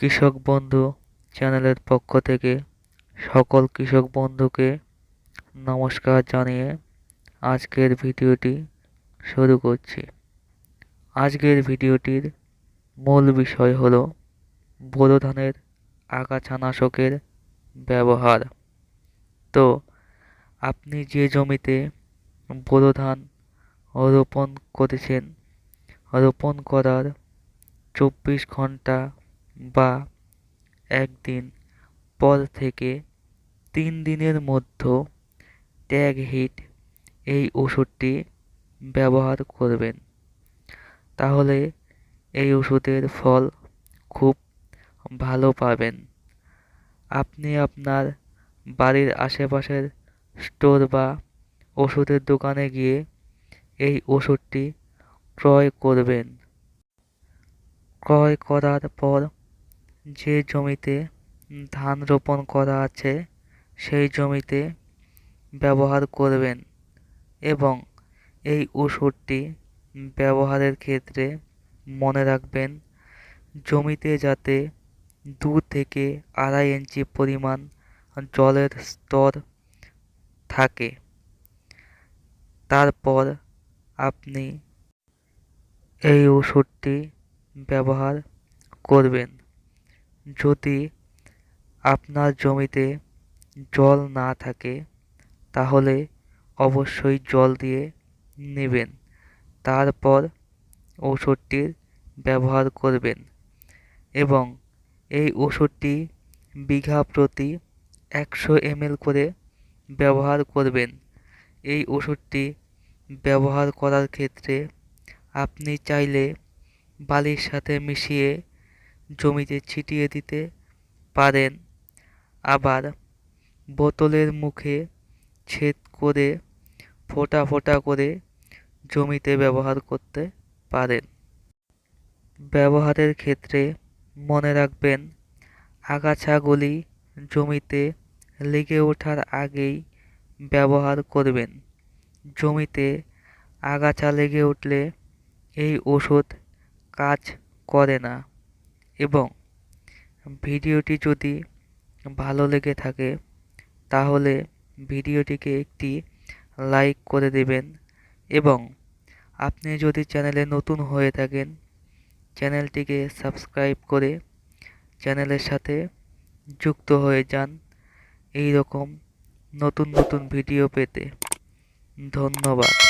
কৃষক বন্ধু চ্যানেলের পক্ষ থেকে সকল কৃষক বন্ধুকে নমস্কার জানিয়ে আজকের ভিডিওটি শুরু করছি। আজকের ভিডিওটির মূল বিষয় হল বোরো ধানের আগাছানাশকের ব্যবহার। তো, আপনি যে জমিতে বোরো ধান রোপণ করেছেন, রোপণ করার চব্বিশ ঘণ্টা বা একদিন পর থেকে তিন দিনের মধ্যে ট্যাগ হিট এই ওষুধটি ব্যবহার করবেন। তাহলে এই ওষুধের ফল খুব ভালো পাবেন। আপনি আপনার বাড়ির আশেপাশের স্টোর বা ওষুধের দোকানে গিয়ে এই ওষুধটি ক্রয় করবেন। ক্রয় করার পর যে জমিতে ধান রোপণ করা আছে, সেই জমিতে ব্যবহার করবেন এবং এই ওষুধটি ব্যবহারের ক্ষেত্রে মনে রাখবেন। জমিতে যাতে দু থেকে আড়াই ইঞ্চি পরিমাণ জলের স্তর থাকে। তারপর আপনি এই ওষুধটি ব্যবহার করবেন। যদি আপনার জমিতে জল না থাকে, তাহলে অবশ্যই জল দিয়ে নেবেন। তারপর ওষুধটির ব্যবহার করবেন এবং এই ওষুধটি বিঘা প্রতি একশো এমএল করে ব্যবহার করবেন। এই ওষুধটি ব্যবহার করার ক্ষেত্রে আপনি চাইলে বালির সাথে মিশিয়ে জমিতে ছিটিয়ে দিতে পারেন। আবার বোতলের মুখে ছেদ করে, ফোটা ফোটা করে জমিতে ব্যবহার করতে পারেন। ব্যবহারের ক্ষেত্রে মনে রাখবেন, আগাছাগুলি জমিতে লেগে ওঠার আগেই ব্যবহার করবেন। জমিতে আগাছা লেগে উঠলে এই ওষুধ কাজ করে না। এবং ভিডিওটি যদি ভালো লেগে থাকে, তাহলে ভিডিওটিকে একটি লাইক করে দেবেন। এবং আপনি যদি চ্যানেলে নতুন হয়ে থাকেন, চ্যানেলটিকে সাবস্ক্রাইব করে চ্যানেলের সাথে যুক্ত হয়ে যান। এই রকম নতুন নতুন ভিডিও পেতে। ধন্যবাদ।